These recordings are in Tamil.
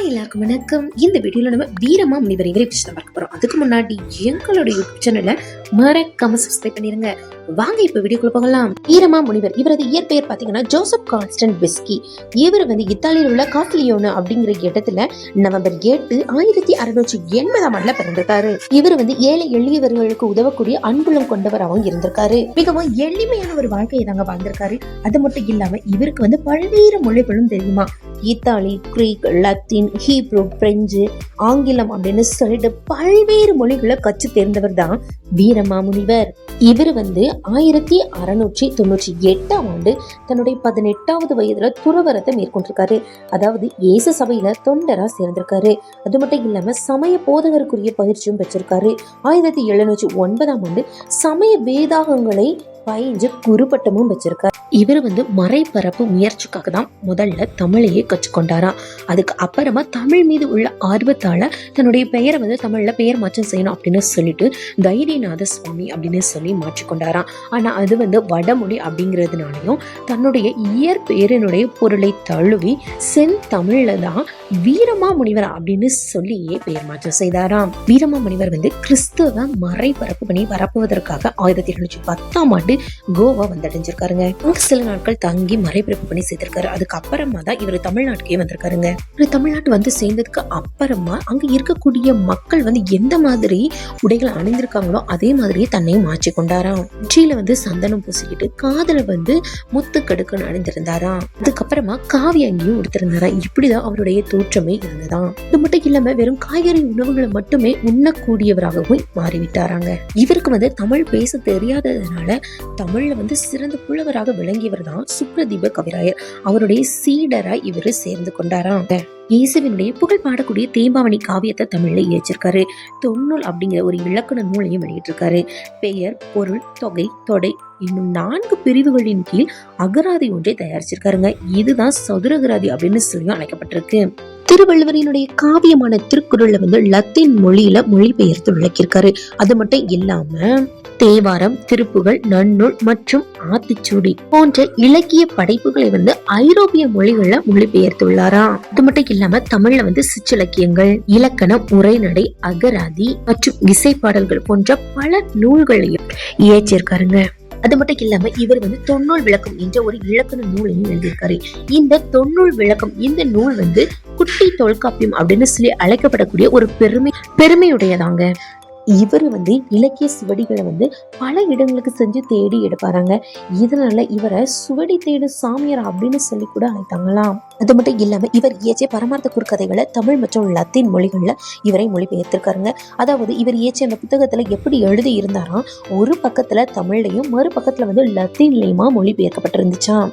ஹாய் எல்லாருக்கும் வணக்கம். இந்த வீடியோவில் நம்ம வீரமா முனிவர் இவரை பற்றி தான் பார்க்க போறோம். அதுக்கு முன்னாடி எங்களோட யூடியூப் சேனலை மறக்காம சப்ஸ்கிரைப் பண்ணிருங்க. வாங்க இப்ப வீடியோக்குள்ள போகலாம். வீரமா முனிவர் இவரது இயற்பெயர் பாத்தீங்கன்னா ஜோசப் கான்ஸ்டன்ட் பிஸ்கி. இவர் வந்து இத்தாலியில் உள்ள காஃபிலியோனு அப்படிங்கிற இடத்துல நவம்பர் எட்டு ஆயிரத்தி அறுநூற்றி எண்பதாம் ஆண்டுல பிறந்திருக்காரு. இவர் வந்து ஏழை எளியவர்களுக்கு உதவக்கூடிய அன்புலம் கொண்டவராகவும் இருந்திருக்காரு. மிகவும் எளிமையான ஒரு வாழ்க்கையை தாங்க வாழ்ந்திருக்காரு. அது மட்டும் இல்லாம இவருக்கு வந்து பல்வேறு மொழிகளும் தெரியுமா? Italy Greek Latin Hebrew French ஆங்கிலம் அப்படின்னு சொல்லிட்டு பல்வேறு மொழிகளை கற்று தேர்ந்தவர் தான் வீரமாமுனிவர். இவர் வந்து ஆயிரத்தி அறுநூற்றி தொண்ணூற்றி எட்டாம் ஆண்டு தன்னுடைய பதினெட்டாவது வயதுல துறவரத்தை மேற்கொண்டிருக்காரு. அதாவது இயேசு சபையில தொண்டரா சேர்ந்திருக்காரு. அது மட்டும் இல்லாம சமய போதகருக்குரிய பயிற்சியும் பெற்றிருக்காரு. ஆயிரத்தி எழுநூற்றி ஒன்பதாம் ஆண்டு சமய வேதாகங்களை பயின்று குருப்பட்டமும் வச்சிருக்காரு. இவர் வந்து மறைபரப்பு முயற்சிக்காக தான் முதல்ல தமிழையே கற்றுக்கொண்டாராம். அதுக்கு அப்புறமா தமிழ் மீது உள்ள ஆர்வத்தால் தன்னுடைய பெயரை வந்து தமிழில் பெயர் மாற்றம் செய்யணும் அப்படின்னு சொல்லிட்டு தைரியநாத சுவாமி அப்படின்னு சொல்லி மாற்றிக்கொண்டாராம். ஆனால் அது வந்து வடமொழி அப்படிங்கிறதுனாலையும் தன்னுடைய இயற்பெயரினுடைய பொருளை தழுவி செந்தமிழில் தான் வீரமா முனிவர் அப்படின்னு சொல்லியே பெயர் மாற்றம் செய்தாராம். வீரமா முனிவர் வந்து கிறிஸ்துவ மறைபரப்பு பண்ணி பரப்புவதற்காக ஆயிரத்தி எழுநூற்றி பத்தாம் ஆண்டு கோவா வந்தடைஞ்சிருக்காருங்க அங்க சில நாட்கள் தங்கி மறைபிறப்பு பண்ணி சேர்த்திருக்காரு. அதுக்கப்புறமா தான் இவர் தமிழ்நாட்டுக்கே வந்திருக்காருங்க. இவர் தமிழ்நாட்டு வந்து சேர்ந்ததுக்கு அப்புறமா அங்க இருக்கக்கூடிய மக்கள் வந்து எந்த மாதிரி உடைகளை அணிந்திருக்காங்களோ அதே மாதிரியே தன்னையும் மாற்றி கொண்டாராம். உச்சியில வந்து சந்தனம் பூசிக்கிட்டு காதல வந்து முத்து கடுக்கன் அணிந்திருந்தாராம். அதுக்கப்புறமா காவி அங்கியும் உடுத்திருந்தாராம் இப்படிதான் அவருடைய தோற்றமே இருந்ததாம். இது மட்டும் இல்லாம வெறும் காய்கறி உணவுகளை மட்டுமே உண்ணக்கூடியவராகவும் மாறிவிட்டாராங்க. இவருக்கு வந்து தமிழ் பேச தெரியாததுனால தமிழ்ல வந்து சிறந்த புலவராக விளங்கியவர் தான் சுப்ரதீப கவிராயர். அவருடைய சீடராய் இவர் சேர்ந்து கொண்டாராம். இயேசுவினுடைய புகழ் பாடக்கூடிய தேம்பாவணி காவியத்தை தமிழில் இயற்றிருக்காரு. தொன்னூல் அப்படிங்கிற ஒரு இலக்கண நூலையும் வெளியிட்டிருக்காரு. பெயர் பொருள் தொகை தொடை இன்னும் நான்கு பிரிவுகளின் கீழ் அகராதி ஒன்றை தயாரிச்சிருக்காருங்க. இதுதான் சதுரகராதி அப்படின்னு சொல்லி அழைக்கப்பட்டிருக்கு. திருவள்ளுவரினுடைய காவியமான திருக்குறளை வந்து லத்தீன் மொழியில மொழிபெயர்த்து விளக்கியிருக்காரு. அது மட்டும் இல்லாம தேவாரம் திருப்புகள் நன்னூல் மற்றும் ஆத்திச்சூடி போன்ற இலக்கிய படைப்புகளை வந்து ஐரோப்பிய மொழிகள்ல மொழிபெயர்த்துள்ளாராம். அது மட்டும் இல்லாம தமிழ்ல வந்து சிற்றிலக்கியங்கள் இலக்கணம் உரைநடை அகராதி மற்றும் இசைப்பாடல்கள் போன்ற பல நூல்களையும் இயற்றியிருக்காருங்க. அது மட்டும் இல்லாம இவர் வந்து தொன்னூல் விளக்கம் என்ற ஒரு இலக்கண நூலையும் எழுதியிருக்காரு. இந்த தொன்னூல் விளக்கம் இந்த நூல் வந்து குட்டி தொல்காப்பியம் அப்படின்னு சொல்லி அழைக்கப்படக்கூடிய ஒரு பெருமை பெருமையுடையதாங்க. இவர் வந்து இலக்கிய சுவடிகளை வந்து பல இடங்களுக்கு செஞ்சு தேடி எடுப்பாராங்க. இதனால இவரை சுவடி தேடு சாமியார் அப்படின்னு சொல்லி கூட அழைத்தாங்களாம். அது மட்டும் இல்லாம இவர் இயற்றிய பரமார்த்த குறுக்கதைகளை தமிழ் மற்றும் லத்தீன் மொழிகளில் இவரை மொழிபெயர்த்திருக்காருங்க. அதாவது இவர் இயற்றிய அந்த புத்தகத்துல எப்படி எழுதி இருந்தாராம் ஒரு பக்கத்துல தமிழ்லையும் மறு பக்கத்துல வந்து லத்தீன்லயுமா மொழிபெயர்க்கப்பட்டிருந்துச்சாம்.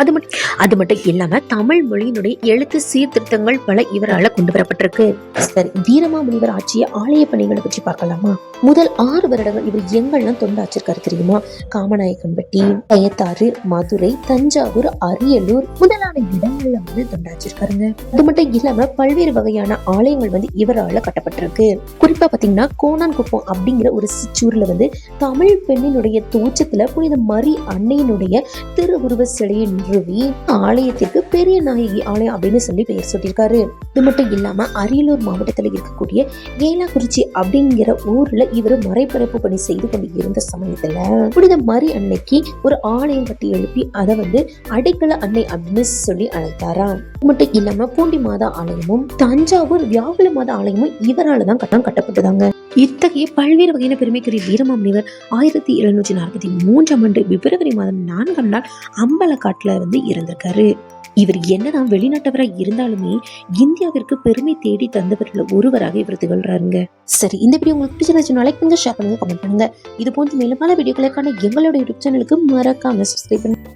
அது மட்டும் அது மட்டும் இல்லாம தமிழ் மொழியினுடைய எழுத்து சீர்திருத்தங்கள் பல இவரால் கொண்டு வரப்பட்டிருக்கு. சரி வீரமாமுனிவர் ஆட்சிய ஆலய பணிகளை பற்றி பார்க்கலாம். முதல் ஆறு வருடங்கள் இவர் எங்கெல்லாம் தொண்டாச்சிருக்காரு தெரியுமா? காமநாயக்கன்பட்டி கயத்தாறு மதுரை தஞ்சாவூர் அரியலூர் முதலான இடங்கள்ல வந்து தொண்டாச்சிருக்காருங்க அது மட்டும் இல்லாம பல்வேறு வகையான ஆலயங்கள் வந்து இவரால கட்டப்பட்டிருக்கு. குறிப்பா பாத்தீங்கன்னா கோணான்குப்பம் அப்படிங்கிற ஒரு சிற்றூர்ல வந்து தமிழ் பெண்ணினுடைய தோச்சத்துல புனித மரி அன்னையினுடைய திருவுருவ சிலையை நிறுவி ஆலயத்திற்கு பெரிய நாயகி ஆலயம் அப்படின்னு சொல்லி பெயர் சொல்லியிருக்காரு இது மட்டும் இல்லாம அரியலூர் மாவட்டத்துல இருக்கக்கூடிய ஏலாக்குறிச்சி அப்படிங்கிற ஊர்ல இவர் மறைபரப்பு பணி செய்து கொண்டு இருந்த சமயத்துல புனித மரி அன்னைக்கு ஒரு ஆலயம் கட்டி எழுப்பி அதை வந்து அடைக்கல அன்னை அப்படின்னு சொல்லி அழைத்தாராம். இது மட்டும் இல்லாம பூண்டி மாதா ஆலயமும் தஞ்சாவூர் வியாகுல மாதா ஆலயமும் இவரால தான் கட்டம் கட்டப்பட்டதாங்க. இத்தகைய பல்வேறு வகையான பெருமைக்குரிய வீரமாமுனிவர் ஆயிரத்தி எழுநூற்றி நாற்பத்தி மூன்றாம் ஆண்டு பிப்ரவரி மாதம் நான்காம் நாள் அம்பலக்காட்டுல வந்து இருந்திருக்காரு இவர் என்னதான் வெளிநாட்டவராக இருந்தாலுமே இந்தியாவிற்கு பெருமை தேடி தந்தவர்கள் ஒருவராக இவர் திகழ்றாருங்க. சரி இந்த வீடியோ உங்களுக்கு பிடிச்சிருந்துச்சுன்னா லைக் பண்ணுங்க ஷேர் பண்ணுங்க கமெண்ட் பண்ணுங்க. இது போன்ற மேலும் பல வீடியோக்களுக்கான எங்களோட யூடியூப் சேனலுக்கு மறக்காம சப்ஸ்கிரைப் பண்ணுங்க